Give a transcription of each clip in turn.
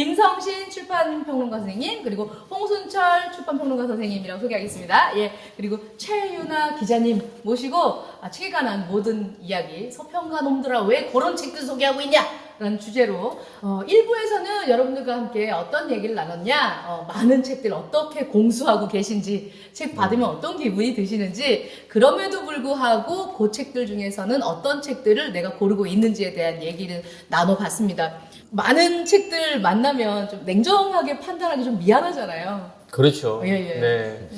김성신 출판평론가 선생님 그리고 홍순철 출판평론가 선생님이라고 소개하겠습니다. 예 그리고 최유나 기자님 모시고 아, 책에 관한 모든 이야기 서평가 놈들아 왜 그런 책들 소개하고 있냐? 라는 주제로 어, 1부에서는 여러분들과 함께 어떤 얘기를 나눴냐 어, 많은 책들 어떻게 공수하고 계신지 책 받으면 어떤 기분이 드시는지 그럼에도 불구하고 그 책들 중에서는 어떤 책들을 내가 고르고 있는지에 대한 얘기를 나눠봤습니다 많은 책들 만나면 좀 냉정하게 판단하기 좀 미안하잖아요 그렇죠. 예, 예. 네.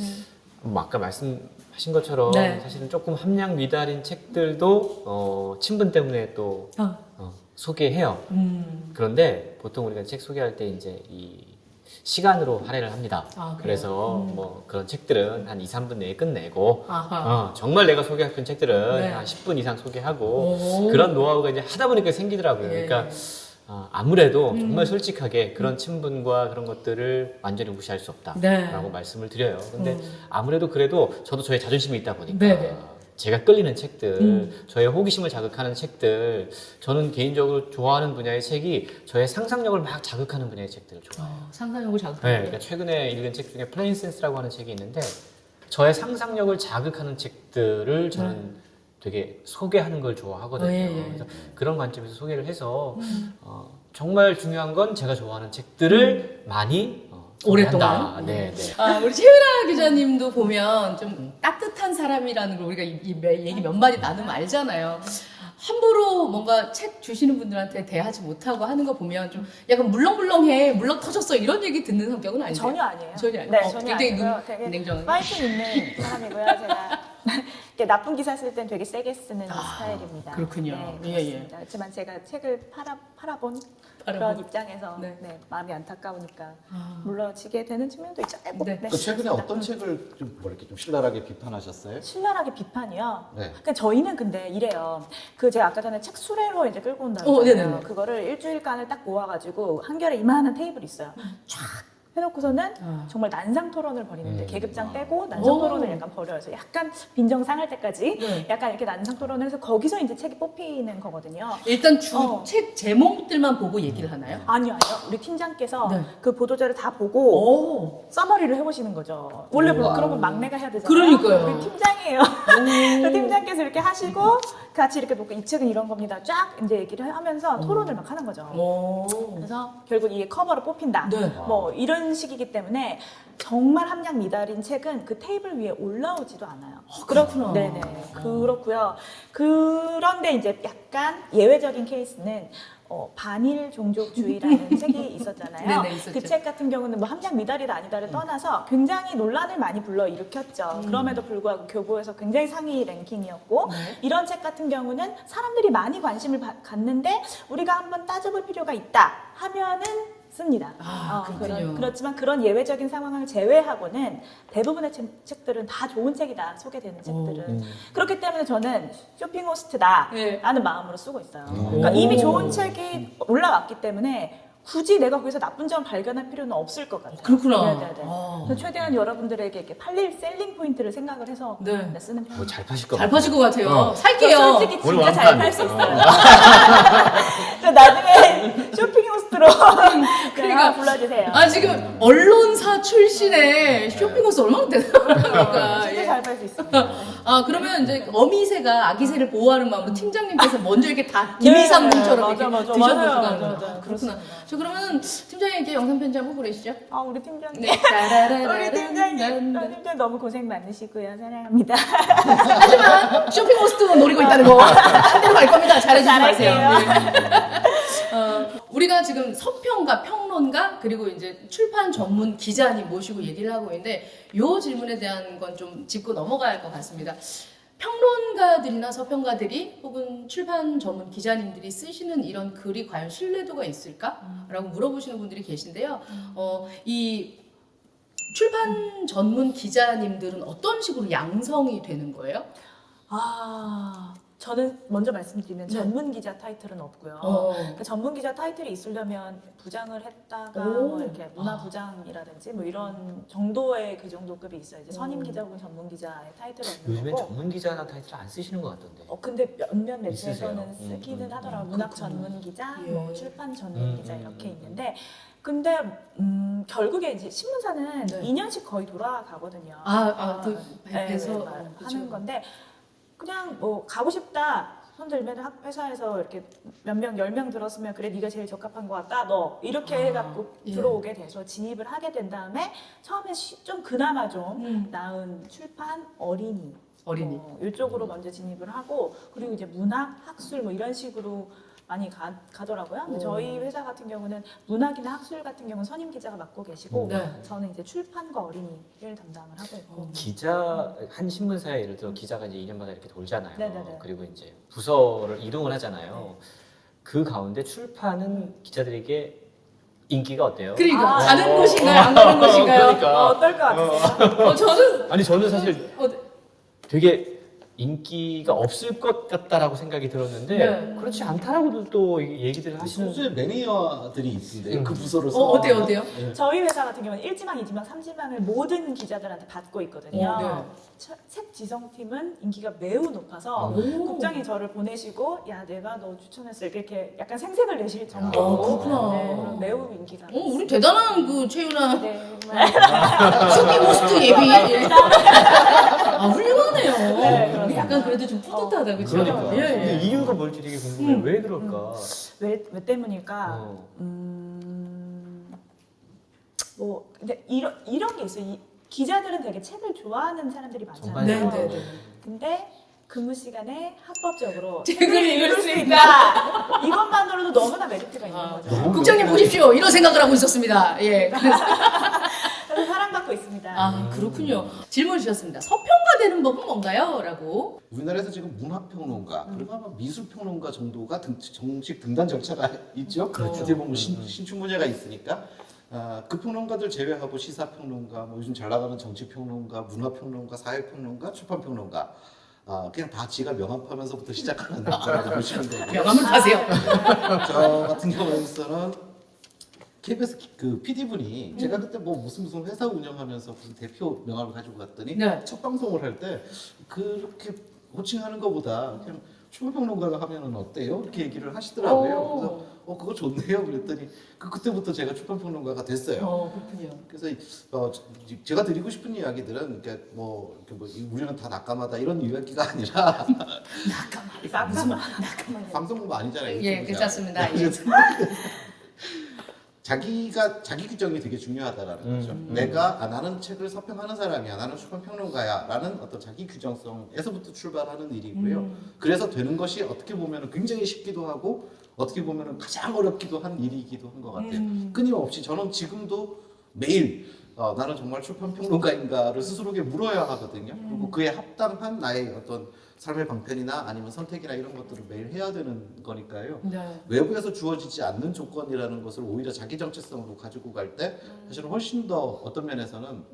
뭐 아까 말씀하신 것처럼 네. 사실은 조금 함량 미달인 책들도 어, 친분 때문에 또 어, 어, 소개해요. 음, 그런데 보통 우리가 책 소개할 때 이제 이 시간으로 할애를 합니다. 아? 그래서 음. 뭐 그런 책들은 한 2, 3분 내에 끝내고. 어, 정말 내가 소개할 그 책들은 네. 한 10분 이상 소개하고 오. 그런 노하우가 이제 하다 보니까 생기더라고요. 예. 그러니까 어, 아무래도 음. 정말 솔직하게 그런 친분과 그런 것들을 완전히 무시할 수 없다라고 네. 말씀을 드려요. 근데 음. 아무래도 그래도 저도 저의 자존심이 있다 보니까 네네. 제가 끌리는 책들, 음. 저의 호기심을 자극하는 책들, 저는 개인적으로 좋아하는 분야의 책이 저의 상상력을 막 자극하는 분야의 책들을 좋아해요. 어, 상상력을 네, 자극하는 그러니까 최근에 읽은 책 중에 플레인 센스라고 하는 책이 있는데 저의 상상력을 자극하는 책들을 저는 되게 소개하는 걸 좋아하거든요. 네. 어, 예, 예. 그래서 그런 관점에서 소개를 해서 음. 어, 정말 중요한 건 제가 좋아하는 책들을 많이 어, 오랫동안? 소개한다. 네, 네. 아, 우리 최은아 기자님도 보면 좀 따뜻한 사람이라는 걸 우리가 이, 이 매- 얘기 몇 마디 나누면 알잖아요. 함부로 뭔가 책 주시는 분들한테 대하지 못하고 하는 거 보면 좀 약간 물렁물렁해, 물렁 터졌어 이런 얘기 듣는 성격은 아니죠. 전혀 아니에요. 전혀 아니에요. 네, 어, 전혀 굉장히 아니고요. 눈- 되게 냉정하게. 파이팅 있는 사람이고요. 제가 이렇게 나쁜 기사 쓸 땐 되게 세게 쓰는 아, 스타일입니다. 그렇군요. 네, 예, 그렇습니다. 그렇지만 제가 책을 팔아 팔아본 팔아본. 그런 입장에서 네. 네. 마음이 안타까우니까 아. 물러지게 되는 측면도 있죠. 네, 뭐, 네. 네, 그 최근에 그렇습니다. 어떤 책을 좀 뭐 이렇게 좀 신랄하게 비판하셨어요? 신랄하게 비판이요. 네. 그러니까 저희는 근데 이래요. 그 제가 아까 전에 책 수레로 이제 끌고 온다고 어. 네네네. 그거를 일주일간을 딱 모아가지고 한결에 이만한 테이블이 있어요. 쫙 해놓고서는 아. 정말 난상 토론을 벌이는데 음. 계급장 빼고 난상 오. 토론을 약간 벌여서 약간 빈정 상 할 때까지 네. 약간 이렇게 난상 토론을 해서 거기서 이제 책이 뽑히는 거거든요. 일단 주 어. 책 제목들만 보고 얘기를 하나요? 아니요, 아니요. 우리 팀장께서 네. 그 보도자를 다 보고 오. 써머리를 해보시는 거죠. 원래 우와. 그런 건 막내가 해야 되잖아요. 그러니까요. 우리 팀장이에요. 그 팀장께서 이렇게 하시고 같이 이렇게 놓고 이 책은 이런 겁니다. 쫙 이제 얘기를 하면서 토론을 막 하는 거죠. 오. 그래서 결국 이게 커버로 뽑힌다. 네. 뭐 이런 식이기 때문에 정말 함량 미달인 책은 그 테이블 위에 올라오지도 않아요. 그렇구나. 네네. 그렇고요. 그런데 이제 약간 예외적인 케이스는 어, 반일 종족주의라는 책이 있었잖아요. 네네, 있었죠. 그 책 같은 경우는 뭐 함량 미달이다 아니다를 떠나서 굉장히 논란을 많이 불러 일으켰죠. 음. 그럼에도 불구하고 교보에서 굉장히 상위 랭킹이었고 네. 이런 책 같은 경우는 사람들이 많이 관심을 바- 갖는데 우리가 한번 따져볼 필요가 있다 하면은 씁니다. 아, 그렇군요. 그런, 그렇지만 그런 예외적인 상황을 제외하고는 대부분의 책, 책들은 다 좋은 책이다 소개되는 책들은 음. 그렇기 때문에 저는 쇼핑 호스트다 네. 라는 마음으로 쓰고 있어요. 음. 그러니까 오. 이미 좋은 책이 올라왔기 때문에 굳이 내가 거기서 나쁜 점 발견할 필요는 없을 것 같아요. 그렇구나. 네 네 네. 아. 그래서 최대한 여러분들에게 이렇게 팔릴 셀링 포인트를 생각을 해서 네. 네, 쓰는 편이에요. 뭐잘 파실 것 잘 같아요. 파실 것 같아요. 어. 살게요. 솔직히 오늘 진짜 잘 완판. 팔 수 있어요. 어. 그래서 나중에 쇼핑 호스트로 그러니까. 그러니까 불러주세요. 아 지금 언론사 출신의 쇼핑호스 얼마나 대단합니까? 진짜 예. 잘팔 수 있습니다. 아 그러면 이제 어미새가 아기새를 보호하는 마음으로 팀장님께서 먼저 이렇게 다 김이상궁처럼 네, 이렇게 맞아, 맞아. 드셔보시고 맞아요, 가는 맞아요. 맞아요. 그렇구나. 저 그러면 팀장님께 영상 편지 한번 보내시죠. 아 우리 팀장님. 네. 우리 팀장님, 우리 팀장 너무 고생 많으시고요. 사랑합니다. 하지만 쇼핑 호스트 노리고 있다는 거 한 대로 갈 겁니다. 잘해주지 마세요. 잘할게요. 네. 어, 우리가 지금 서평가, 평론가 그리고 이제 출판 전문 기자님 모시고 얘기를 하고 있는데 요 질문에 대한 건 좀 짚고 넘어가야 할 것 같습니다. 평론가들이나 서평가들이 혹은 출판 전문 기자님들이 쓰시는 이런 글이 과연 신뢰도가 있을까? 라고 물어보시는 분들이 계신데요. 어, 이 출판 전문 기자님들은 어떤 식으로 양성이 되는 거예요? 아 저는 먼저 말씀드리면 네. 전문 기자 타이틀은 없고요. 어. 그 전문 기자 타이틀이 있으려면 부장을 했다가 오. 뭐 이렇게 문화 부장이라든지 뭐 이런 정도의 그 정도 급이 있어요. 이제 선임 기자 혹은 전문 기자의 타이틀이 없는 요즘엔 거고. 전문 기자나 타이틀 안 쓰시는 것 같던데. 어 근데 몇몇 매체에서는 있으세요? 쓰기는 음, 음, 하더라고요. 음, 문학. 전문 기자, 예. 뭐 출판 전문 음, 기자 음, 이렇게 음. 있는데 근데 음, 결국에 이제 신문사는 네. 2년씩 거의 돌아가거든요. 아, 아, 또 네, 네, 어, 그쵸. 하는 건데 그냥 뭐 가고 싶다. 손 들면 학- 회사에서 이렇게 몇 명, 열 명 들었으면 그래 네가 제일 적합한 것 같다. 너 이렇게 아, 해갖고 예. 들어오게 돼서 진입을 하게 된 다음에 처음에 시- 좀 그나마 좀 음. 나은 출판 어린이 어린이. 어, 이쪽으로 먼저 진입을 하고 그리고 이제 문학, 학술 뭐 이런 식으로 많이 가, 가더라고요. 근데 오. 저희 회사 같은 경우는 문학이나 학술 같은 경우는 선임 기자가 맡고 계시고 네. 저는 이제 출판과 어린이를 담당을 하고 있고 기자 한 신문사에 예를 들어 기자가 이제 2년마다 이렇게 돌잖아요. 네네네. 그리고 이제 부서를 이동을 하잖아요. 그 가운데 출판은 기자들에게 인기가 어때요? 그러니까 아, 가는 어, 곳인가요? 안 가는 어, 곳인가요? 그러니까. 어, 어떨 것 같으세요? 어, 저는 아니 저는 사실 어, 되게 인기가 없을 것 같다라고 생각이 들었는데 네. 그렇지 않다라고도 또이 얘기들을 하시는 소수의 매니아들이 있던데 음. 그 부서를 어, 어때요, 어때요? 예. 저희 회사 같은 경우는 1지망, 2지망, 3지망을 모든 기자들한테 받고 있거든요. 어, 네. 차- 책 지성팀은 인기가 매우 높아서 오. 국장이 저를 보내시고 야 내가 너 추천했어 이렇게 약간 생색을 내실 정도로 아, 그렇구나. 네, 그런 매우 인기가 어, 우리 대단한 그 최윤아 네, 정말. 쇼핑 호스트 예비. 예. 아, 훌륭하네요. 네, 그렇습니다. 약간 그래도 좀 뿌듯하다, 그쵸? 그러니까 예, 예. 근데 이유가 뭘지 되게 궁금해. 음. 왜 그럴까? 왜, 왜 때문일까? 어. 음, 뭐 근데 이런 이런 게 있어요. 이, 기자들은 되게 책을 좋아하는 사람들이 많잖아요. 네, 네, 네. 근데 근무 시간에 합법적으로 책을 읽을 수 있다. 이것만으로도 너무나 메리트가 있는 아, 거죠. 국장님 보십시오. 이런 생각을 하고 있었습니다. 예. 아, 그렇군요. 질문 주셨습니다. 서평가 되는 법은 뭔가요? 라고. 우리나라에서 지금 문학평론가 그리고 아마 미술평론가 정도가 등, 정식 등단 절차가 있죠. 그렇죠. 어떻게 보면 신, 신춘문예가 있으니까 아, 그 평론가들 제외하고 시사평론가, 뭐 요즘 잘 나가는 정치평론가, 문화평론가, 사회평론가, 출판평론가 아, 그냥 다 지가 명함하면서부터 시작하는 거라고 보시면 되고 명함을 파세요. 저 같은 경우에는 KBS 그 PD 분이 제가 그때 뭐 무슨 무슨 회사 운영하면서 무슨 대표 명함을 가지고 갔더니 네. 첫 방송을 할 때 그렇게 호칭하는 것보다 그냥 출판평론가가 하면은 어때요? 이렇게 얘기를 하시더라고요. 오. 그래서 어 그거 좋네요. 그랬더니 그 그때부터 제가 출판평론가가 됐어요. 어, 그렇군요. 그래서 이- 어, 저- 제가 드리고 싶은 이야기들은 이렇게 뭐, 이렇게 뭐 이- 우리는 다 낙감하다 이런 이야기가 아니라 낙감만 방송국 아니잖아요. 예, 유튜브잖아요. 괜찮습니다. 예. 자기가 자기 규정이 되게 중요하다라는 음. 거죠. 내가 아, 나는 책을 서평하는 사람이야, 나는 출판 평론가야라는 어떤 자기 규정성에서부터 출발하는 일이고요. 음. 그래서 되는 것이 어떻게 보면 굉장히 쉽기도 하고 어떻게 보면 가장 어렵기도 한 일이기도 한 것 같아요. 음. 끊임없이 저는 지금도 매일 어, 나는 정말 출판 평론가인가를 스스로에게 물어야 하거든요. 음. 그리고 그에 합당한 나의 어떤 삶의 방편이나 아니면 선택이나 이런 것들을 매일 해야 되는 거니까요. 네. 외부에서 주어지지 않는 조건이라는 것을 오히려 자기 정체성으로 가지고 갈 때 사실은 훨씬 더 어떤 면에서는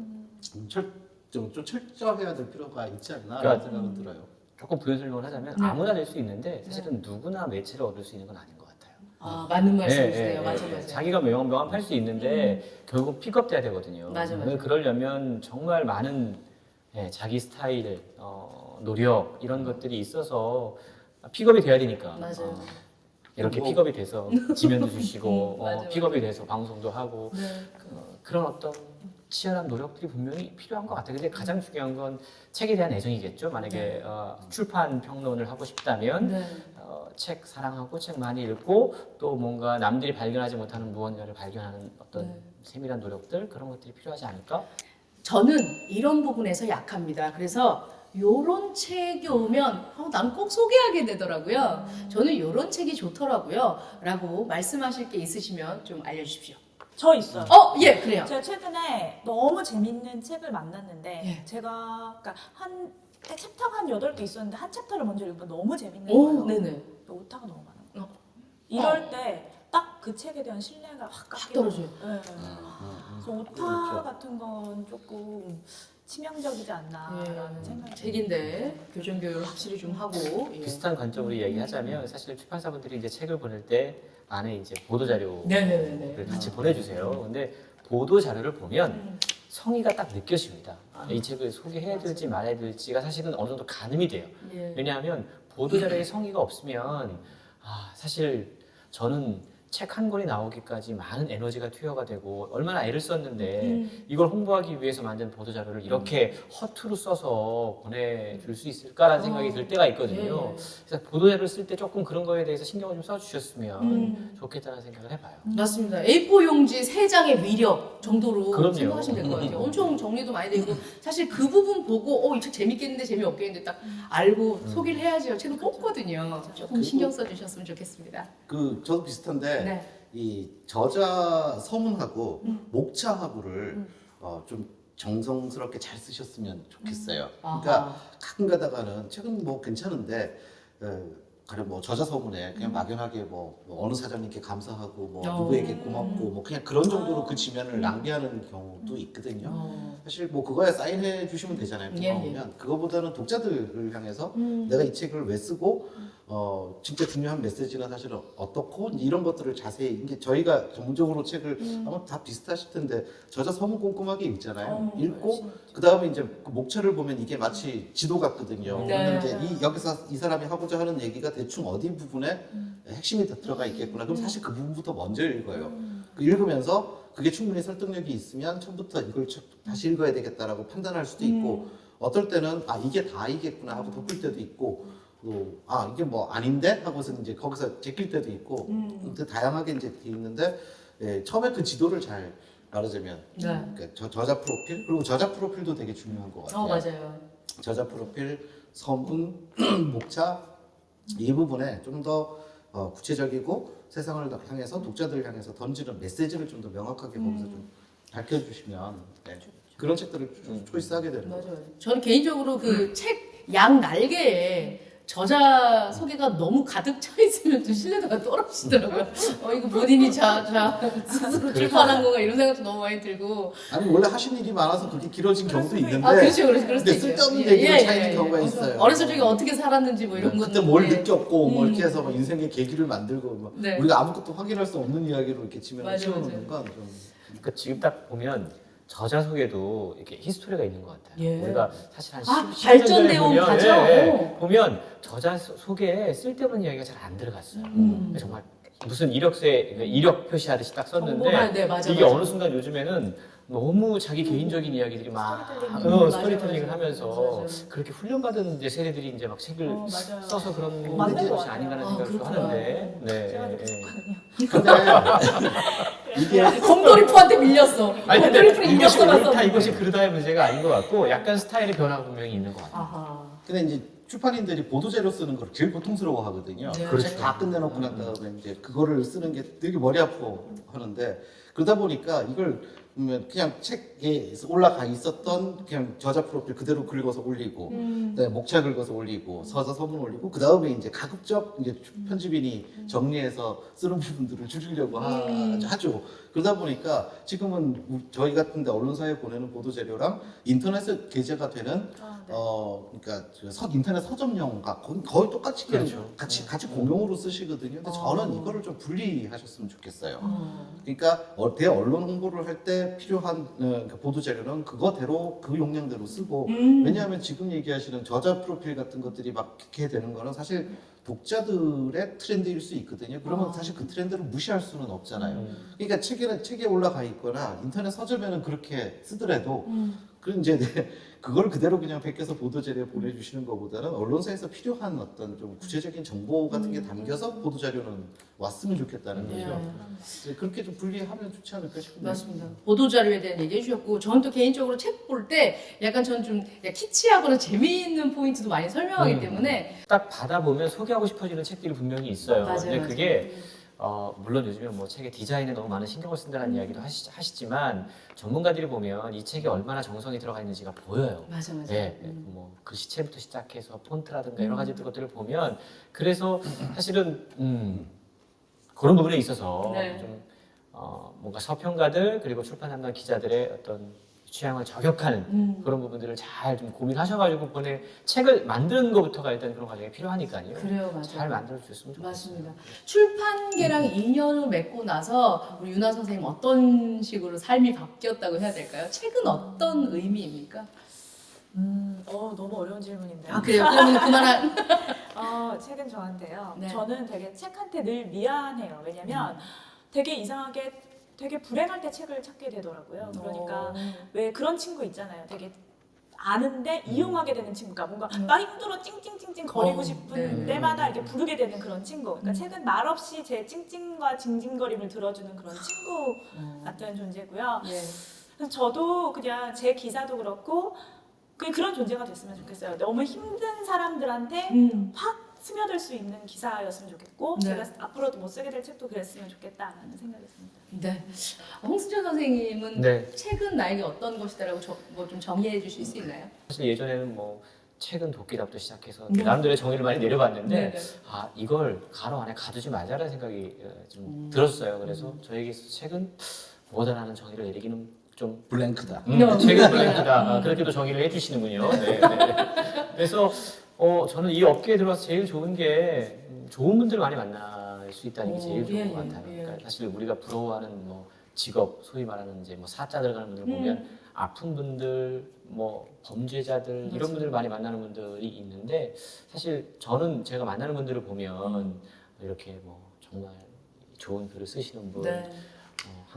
좀, 철, 좀, 좀 철저해야 될 필요가 있지 않나라는 그러니까 생각은 들어요. 조금 부연 설명을 하자면 네. 아무나 될 수 있는데 사실은 누구나 매체를 얻을 수 있는 건 아닌 것 같아요. 아, 맞는 말씀이세요. 예, 예, 맞아, 예. 맞아. 자기가 명함 명함 팔수 있는데 결국 픽업돼야 되거든요. 맞아, 맞아. 그러려면 정말 많은 예, 자기 스타일, 어, 노력 이런 것들이 있어서 픽업이 돼야 되니까. 맞아요. 어, 이렇게 뭐- 픽업이 돼서 지면도 주시고 음, 맞아, 어, 픽업이 돼서 방송도 하고 네. 그, 그런 어떤 치열한 노력들이 분명히 필요한 것 같아요. 근데 가장 중요한 건 책에 대한 애정이겠죠. 만약에 어, 출판 평론을 하고 싶다면 네. 어, 책 사랑하고 책 많이 읽고 또 뭔가 남들이 발견하지 못하는 무언가를 발견하는 어떤 네. 세밀한 노력들 그런 것들이 필요하지 않을까? 저는 이런 부분에서 약합니다. 그래서 요런 책이 오면 어, 난꼭 소개하게 되더라고요. 저는 요런 책이 좋더라고요. 라고 말씀하실 게 있으시면 좀 알려주십시오. 저 있어요. 어, 예, 그래요. 제가 최근에 너무 재밌는 책을 만났는데 예. 제가 그러니까 한 챕터가 한 8개 있었는데 한 챕터를 먼저 읽으면 너무 재밌는 오, 거예요. 네네. 오타가 너무 많아요. 어. 이럴 때 딱 그 책에 대한 신뢰가 확 깎이고 떨어져요. 네. 그래서 오타 그렇죠. 같은 건 조금 치명적이지 않나라는 예, 생각이 책인데 교정 교육을 확실히 좀 하고 예. 비슷한 관점으로 얘기하자면 사실 출판사분들이 이제 책을 보낼 때 안에 이제 보도 자료를. 같이 보내주세요. 근데 보도 자료를 보면 음. 성의가 딱 느껴집니다. 아. 이 책을 소개해야 될지 말아야 될지가 사실은 어느 정도 가늠이 돼요. 예. 왜냐하면 보도 자료에 성의가 없으면 아 사실 저는 책 한 권이 나오기까지 많은 에너지가 투여가 되고 얼마나 애를 썼는데 음. 이걸 홍보하기 위해서 만든 보도 자료를 이렇게 허투루 써서 보내줄 수 있을까라는 생각이 어. 들 때가 있거든요. 예. 그래서 보도 자료를 쓸 때 조금 그런 거에 대해서 신경을 좀 써주셨으면 음. 좋겠다는 생각을 해봐요. 맞습니다. A4 용지 3장의 위력 정도로 그럼요. 생각하시면 될 것 같아요. 엄청 정리도 많이 되고 사실 그 부분 보고 어, 이 책 재밌겠는데 재미없겠는데 딱 알고 소개를 해야지 책을 뽑거든요. 조금 신경 써주셨으면 좋겠습니다. 그 저도 비슷한데 네. 이 저자 서문하고 음. 목차하고를 음. 어, 좀 정성스럽게 잘 쓰셨으면 좋겠어요. 음. 그러니까 가끔 가다가는 책은 뭐 괜찮은데 어, 가령 뭐 저자 서문에 그냥 막연하게 뭐, 뭐 어느 사장님께 감사하고 뭐 음. 어. 누구에게 고맙고 뭐 그냥 그런 정도로 아. 그 지면을 낭비하는 경우도 있거든요. 어. 사실 뭐 그거에 사인해 주시면 되잖아요. 예, 고마우면 그거보다는 독자들을 향해서 음. 내가 이 책을 왜 쓰고 어 진짜 중요한 메시지나 사실은 어떻고 이런 것들을 자세히 이게 저희가 전문적으로 책을 음. 아마 다 비슷하실 텐데 저자 서문 꼼꼼하게 읽잖아요. 어, 읽고 그 다음에 이제 그 목차를 보면 이게 마치 지도 같거든요. 네. 이제 이 여기서 이 사람이 하고자 하는 얘기가 대충 어디 부분에 핵심이 다 들어가 있겠구나. 그럼 사실 그 부분부터 먼저 읽어요. 그 읽으면서 그게 충분히 설득력이 있으면 처음부터 이걸 쳐- 다시 읽어야 되겠다라고 판단할 수도 있고 어떨 때는 아 이게 다이겠구나 하고 덮을 때도 있고 또, 아 이게 뭐 아닌데 하고서 이제 거기서 제낄 때도 있고 근데 다양하게 이제 돼 있는데 예, 처음에 그 지도를 잘 말하자면 네. 그러니까 저, 저자 프로필 그리고 저자 프로필도 되게 중요한 것 같아요. 어 맞아요. 저자 프로필, 서문, 목차 이 부분에 좀더 어, 구체적이고 세상을 향해서 독자들을 향해서 던지는 메시지를 좀 더 명확하게 거기서 좀 밝혀주시면 네. 그런 책들을 좀 초이스하게 되는 거죠. 맞아요. 저는 개인적으로 그 책 양 날개에 저자 소개가 너무 가득 차 있으면 좀 신뢰도가 떨어지더라고요. 어 이거 본인이 자, 자 스스로 출판한 건가 이런 생각도 너무 많이 들고. 아니 원래 하신 일이 많아서 그렇게 길어진 경우도 있는데 아 그렇죠, 그렇죠, 그럴 수도 근데. 쓸데없는 예, 얘기를 예, 차이는 예, 예. 경우가 있어요. 어렸을 적에 어떻게 살았는지 뭐 이런 거. 그때 뭘 느꼈고 뭐 이렇게 해서 막 인생의 계기를 만들고 뭐 네. 우리가 아무것도 확인할 수 없는 이야기로 이렇게 치면 맞아요, 치워놓는 건 좀. 그러니까 지금 딱 보면 저자 소개도 이렇게 히스토리가 있는 것 같아요. 예. 우리가 사실 한 아, 10, 발전되어 온 과정? 오. 보면 저자 소- 소개에 쓸데없는 이야기가 잘 안 들어갔어요. 음. 정말 무슨 이력서에 그 이력 표시하듯이 딱 썼는데 정보가- 네, 맞아, 이게 맞아. 어느 순간 요즘에는 너무 자기 개인적인 이야기들이 막 스토리텔링. 어, 음, 스토리텔링을 맞아, 하면서 맞아. 그렇게 훈련받은 이제 세대들이 이제 막 책을 어, 맞아요. 써서 그런 맞는 것 것이 같아요. 아닌가라는 아, 생각도 그렇구나. 하는데 네. 제가 예. 느꼈거든요. 근데 이게 검돌이프한테 밀렸어. 아니 근데 이것이 옳다 썼는데. 이것이 그르다의 문제가 아닌 것 같고 약간 스타일의 변화가 분명히 있는 것 같아요. 아하. 근데 이제 출판인들이 보도 자료 쓰는 걸 제일 고통스러워 하거든요. 네. 그렇죠. 책다 끝내놓고 난 다음에 이제 그거를 쓰는 게 되게 머리 아프고 하는데 그러다 보니까 이걸 그냥 책에 올라가 있었던 그냥 저자 프로필 그대로 긁어서 올리고 음. 그다음에 목차 긁어서 올리고 서자 서문 올리고 그 다음에 이제 가급적 이제 편집인이 정리해서 쓰는 부분들을 줄이려고 하, 음. 하죠. 그러다 보니까 지금은 우- 저희 같은 데 언론사에 보내는 보도 자료랑 인터넷에 게재가 되는 아, 네. 어, 그러니까 저 서, 인터넷 서점용과 거의, 거의 똑같이 그렇죠. 같이 같이 공용으로 쓰시거든요. 근데 저는 어. 이거를 좀 분리하셨으면 좋겠어요. 어. 그러니까 어, 대언론 홍보를 할 때 필요한 어, 그러니까 보도 자료는 그거대로 그 용량대로 쓰고 음. 왜냐하면 지금 얘기하시는 저자 프로필 같은 것들이 막 이렇게 되는 거는 사실 독자들의 트렌드일 수 있거든요. 그러면 아. 사실 그 트렌드를 무시할 수는 없잖아요. 음. 그러니까 책에는 책에 올라가 있거나 인터넷 서점에는 그렇게 쓰더라도 음. 그 이제 네, 그걸 그대로 그냥 베껴서 보도 자료에 보내주시는 것보다는 언론사에서 필요한 어떤 좀 구체적인 정보 같은 게 담겨서 보도 자료는 왔으면 좋겠다는 예. 거죠. 이제 그렇게 좀 분리하면 좋지 않을까 싶은데. 맞습니다. 보도 자료에 대한 얘기 해 주셨고, 저는 또 개인적으로 책 볼 때 약간 저는 좀 키치하거나 재미있는 포인트도 많이 설명하기 음. 때문에 딱 받아보면 소개하고 싶어지는 책들이 분명히 있어요. 맞아요, 근데 맞아요. 그게 어, 물론 요즘에 뭐 책의 디자인에 너무 많은 신경을 쓴다는 이야기도 하시, 하시지만 전문가들이 보면 이 책에 얼마나 정성이 들어가 있는지가 보여요. 맞아 맞아. 네, 음. 뭐 글씨체부터 시작해서 폰트라든가 여러 가지 것들을 보면 그래서 사실은 음, 그런 부분에 있어서 네. 좀 어, 뭔가 서평가들 그리고 출판 담당 기자들의 어떤 취향을 저격하는 음. 그런 부분들을 잘 좀 고민하셔가지고 번에 책을 만드는 것부터가 일단 그런 과정이 필요하니까요. 그래요, 맞아요. 잘 만들어 주셨으면 좋겠어요. 맞습니다. 출판계랑 인연을 맺고 나서 우리 윤아 선생님 어떤 식으로 삶이 바뀌었다고 해야 될까요? 책은 어떤 의미입니까? 음, 어, 너무 어려운 질문인데요. 아 그래요? 그러면 그만한. 어, 책은 저한테요. 네. 저는 되게 책한테 늘 미안해요. 왜냐면 음. 되게 이상하게 되게 불행할 때 책을 찾게 되더라고요. 그러니까 왜 그런 친구 있잖아요. 되게 아는데 이용하게 되는 친구가 뭔가 음. 나 힘들어 찡찡찡찡 거리고 어, 싶은 네. 때마다 이렇게 부르게 되는 그런 친구. 그러니까 음. 책은 말없이 제 찡찡과 징징거림을 들어주는 그런 친구 어. 같은 존재고요. 예. 그래서 저도 그냥 제 기사도 그렇고 그 그런 존재가 됐으면 좋겠어요. 너무 힘든 사람들한테 음. 확 스며들 수 있는 기사였으면 좋겠고 네. 제가 앞으로도 못 쓰게 될 책도 그랬으면 좋겠다라는 생각이었습니다. 네. 홍순철 선생님은 네. 책은 나에게 어떤 것이다라고 뭐 좀 정의해 주실 수 있나요? 사실 예전에는 뭐 책은 도끼답도 시작해서 네. 나름대로의 정의를 많이 내려봤는데 네. 아 이걸 가로 안에 가두지 말자라는 생각이 어, 좀 음. 들었어요. 그래서 저에게 있어서 책은 뭐다라는 정의를 내리기는 좀 블랭크다. 음, 네. 책은 블랭크다. 아, 그렇게도 정의를 해주시는군요. 네, 네. 그래서 어, 저는 이 업계에 들어와서 제일 좋은 게 음, 좋은 분들 많이 만날 수 있다는 게 제일 오, 좋은 예, 것 예, 같아요. 예. 그러니까 사실 우리가 부러워하는 뭐 직업, 소위 말하는 이제 뭐 사자 들어가는 분들 보면 음. 아픈 분들, 뭐 범죄자들 맞아요. 이런 분들 많이 만나는 분들이 있는데 사실 저는 제가 만나는 분들을 보면 음. 이렇게 뭐 정말 좋은 글을 쓰시는 분, 네.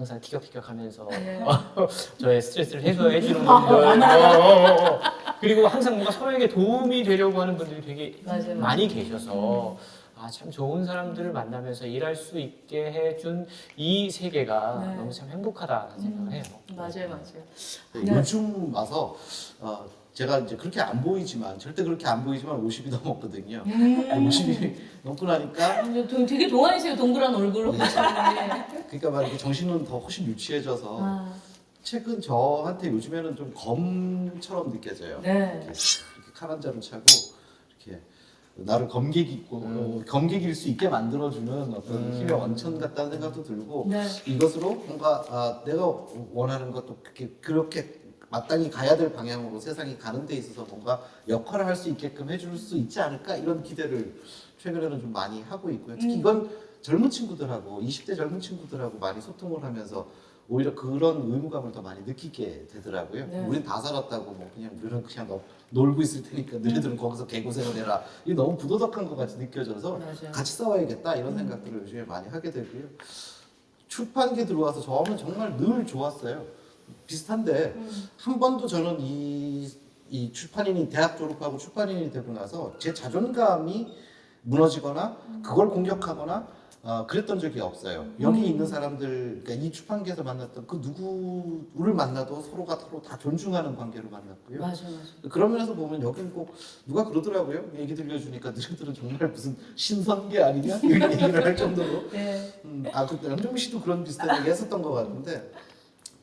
어, 항상 티격태격하면서 네. 저의 스트레스를 해소해 주는 분들, 어, 어, 어. 그리고 항상 뭔가 서로에게 도움이 되려고 하는 분들이 되게 맞아요. 많이 계셔서 아, 참 좋은 사람들을 만나면서 일할 수 있게 해준 이 세계가 네. 너무 참 행복하다는 생각을 해요. 맞아요, 맞아요. 네, 네. 요즘 와서 어, 제가 이제 그렇게 안 보이지만 절대 그렇게 안 보이지만 50이 넘었거든요. 음. 50이 넘고 나니까 동- 되게 동안이세요, 동그란 얼굴로 보시는데. 그러니까 막 이렇게 정신은 더 훨씬 유치해져서 아, 책은 저한테 요즘에는 좀 검처럼 느껴져요. 네. 이렇게, 이렇게 칼 한 자루 차고 이렇게 나를 검객이 어, 검객일 수 있게 만들어주는 어떤 음. 힘의 원천 같다는 생각도 들고 네. 이것으로 뭔가 아, 내가 원하는 것도 그렇게, 그렇게 마땅히 가야 될 방향으로 세상이 가는 데 있어서 뭔가 역할을 할 수 있게끔 해줄 수 있지 않을까 이런 기대를 최근에는 좀 많이 하고 있고요. 특히 음. 이건 젊은 친구들하고 20대 젊은 친구들하고 많이 소통을 하면서 오히려 그런 의무감을 더 많이 느끼게 되더라고요. 네. 우린 다 살았다고 뭐 그냥 우리는 그냥 너, 놀고 있을 테니까 음. 너희들은 거기서 개고생을 해라. 이게 너무 부도덕한 것 같이 느껴져서 맞아요. 같이 싸워야겠다 음. 이런 생각들을 요즘에 많이 하게 되고요. 출판계 들어와서 저는 정말 늘 좋았어요. 비슷한데 음. 한 번도 저는 이, 이 출판인이 대학 졸업하고 출판인이 되고 나서 제 자존감이 무너지거나 그걸 공격하거나 어, 그랬던 적이 없어요. 여기 음. 있는 사람들, 그러니까 이 출판계에서 만났던 그 누구를 만나도 서로가 서로 다 존중하는 관계로 만났고요. 맞아요, 맞아요. 그런 면에서 보면 여긴 꼭 누가 그러더라고요. 얘기 들려주니까 너희들은 정말 무슨 신선계 아니냐 이런 얘기를 할 정도로. 네. 음, 아, 그 양정미 씨도 그런 비슷한 얘기 했었던 것 같은데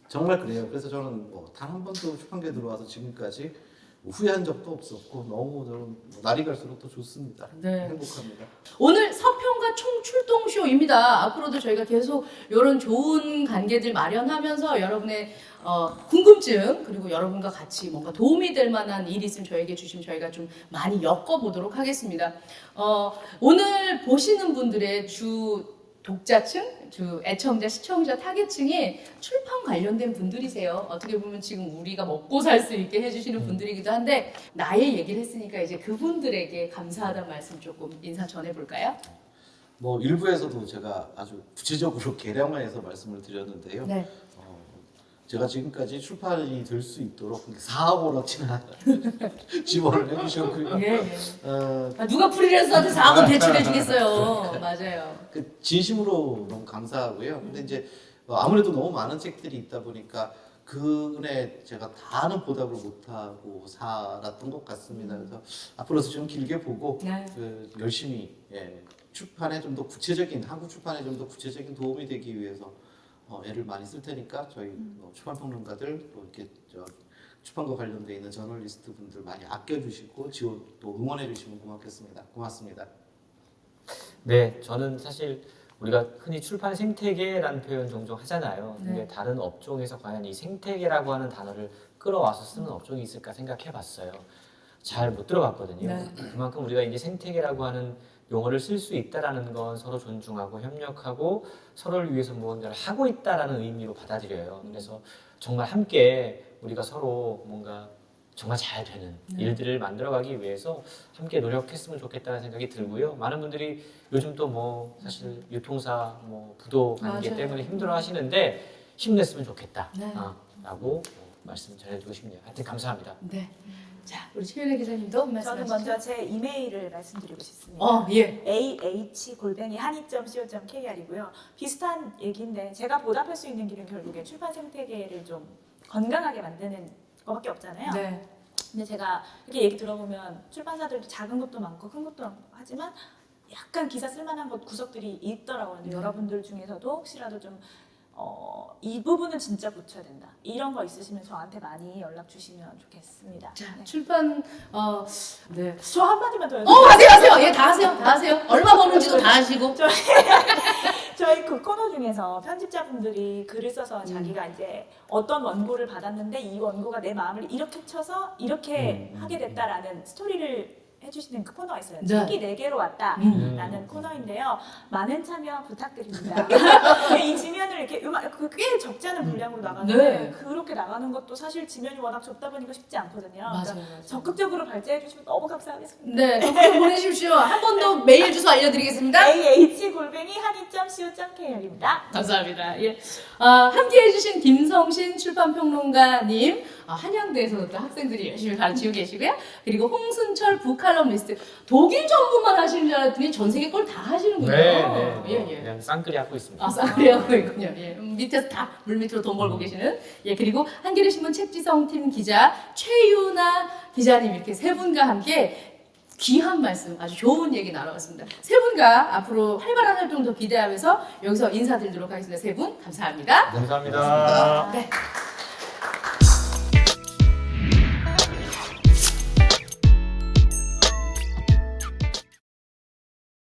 정말 그래요. 그래서 저는 뭐 단 한 번도 출판계 들어와서 지금까지 뭐 후회한 적도 없었고 너무 저는 뭐 날이 갈수록 더 좋습니다. 네. 행복합니다. 오늘 서평가 총출동쇼입니다. 앞으로도 저희가 계속 이런 좋은 관계들 마련하면서 여러분의 어, 궁금증 그리고 여러분과 같이 뭔가 도움이 될 만한 일이 있으면 저에게 주시면 저희가 좀 많이 엮어보도록 하겠습니다. 어, 오늘 보시는 분들의 주 독자층, 주 애청자, 시청자 타겟층이 출판 관련된 분들이세요. 어떻게 보면 지금 우리가 먹고 살 수 있게 해주시는 분들이기도 한데 나의 얘기를 했으니까 이제 그분들에게 감사하다는 말씀 조금 인사 전해볼까요? 뭐 일부에서도 제가 아주 구체적으로 계량화해서 말씀을 드렸는데요. 네. 어, 제가 지금까지 출판이 될 수 있도록 원어치나 지원을 해주셨고요. 예, 예. 어, 아, 누가 프리랜서한테 4억 대출해 주겠어요. 맞아요. 그 진심으로 너무 감사하고요. 근데 이제 어, 아무래도 너무 많은 책들이 있다 보니까 그 은혜 제가 다는 보답을 못하고 살았던 것 같습니다. 그래서 앞으로도 좀 길게 보고 네. 그 열심히 예, 출판에 좀 더 구체적인 한국 출판에 좀 더 구체적인 도움이 되기 위해서 어, 애를 많이 쓸 테니까 저희 어, 출판평론가들 또 이렇게 저 출판과 관련돼 있는 저널리스트 분들 많이 아껴주시고 지원 또 응원해 주시면 고맙겠습니다. 고맙습니다. 네, 저는 사실 우리가 흔히 출판 생태계라는 표현 종종 하잖아요. 근데 네. 다른 업종에서 과연 이 생태계라고 하는 단어를 끌어와서 쓰는 업종이 있을까 생각해 봤어요. 잘 못 들어봤거든요. 네. 그만큼 우리가 이제 생태계라고 하는 용어를 쓸 수 있다라는 건 서로 존중하고 협력하고 서로를 위해서 무언가를 하고 있다라는 의미로 받아들여요. 그래서 정말 함께 우리가 서로 뭔가 정말 잘 되는 네. 일들을 만들어가기 위해서 함께 노력했으면 좋겠다는 생각이 들고요. 많은 분들이 요즘 또 뭐 사실 유통사, 뭐 부도 관계 맞아요. 때문에 힘들어하시는데 힘냈으면 좋겠다. 네. 아, 라고 어, 말씀 전해드리고 싶네요. 하여튼 감사합니다. 네. 자, 우리 최윤혜 기자님도 저는 말씀하시죠. 먼저 제 이메일을 말씀드리고 싶습니다. 어, 예. ah 골뱅이 한이.co.kr이고요. 비슷한 얘기인데 제가 보답할 수 있는 길은 결국에 출판 생태계를 좀 건강하게 만드는 것밖에 없잖아요. 네. 근데 제가 이렇게 얘기 들어보면 출판사들도 작은 것도 많고 큰 것도 많고 하지만 약간 기사 쓸만한 것 구석들이 있더라고요. 네. 여러분들 중에서도 혹시라도 좀 어, 이 부분은 진짜 고쳐야 된다. 이런 거 있으시면 저한테 많이 연락 주시면 좋겠습니다. 자, 네. 출판 어 네. 저 한마디만 더 해도 어, 하세요, 하세요. 예, 다 하세요. 다 하세요. 얼마 버는지도 다 하시고. 저희 그 코너 중에서 편집자분들이 글을 써서 음. 자기가 이제 어떤 원고를 받았는데 이 원고가 내 마음을 이렇게 쳐서 이렇게 음, 하게 됐다라는 스토리를 해주시는 그 코너가 있어요. 네. 책이 네 개로 왔다. 음. 라는 코너인데요. 많은 참여 부탁드립니다. 이 지면을 이렇게 음악 그꽤 적지 않은 분량으로 나가는데 네. 그렇게 나가는 것도 사실 지면이 워낙 좁다 보니까 쉽지 않거든요. 맞아요, 그러니까 맞아요. 적극적으로 발제해 주시면 너무 감사하겠습니다. 네, 적극 보내주십시오. 한 번 더 메일 주소 알려드리겠습니다. ah 골뱅이 한이.co.kr입니다. 감사합니다. 예. 아, 함께 해주신 김성신 출판평론가님, 아, 한양대에서도 또 학생들이 열심히 가르치고 계시고요. 그리고 홍순철 북칼럼리스트. 독일 전문만 하시는 줄 알았더니 전 세계 걸 다 하시는군요. 네, 네. 예, 예. 그냥 쌍끌이 하고 있습니다. 아, 싸그리 하고 있군요. 예. 음, 밑에서 다 물밑으로 돈 벌고 계시는. 예, 그리고 한겨레 신문 책지성 팀 기자 최유나 기자님 이렇게 세 분과 함께 귀한 말씀, 아주 좋은 얘기 나눠봤습니다. 세 분과 앞으로 활발한 활동 더 기대하면서 여기서 인사드리도록 하겠습니다. 세 분, 감사합니다. 감사합니다. 네.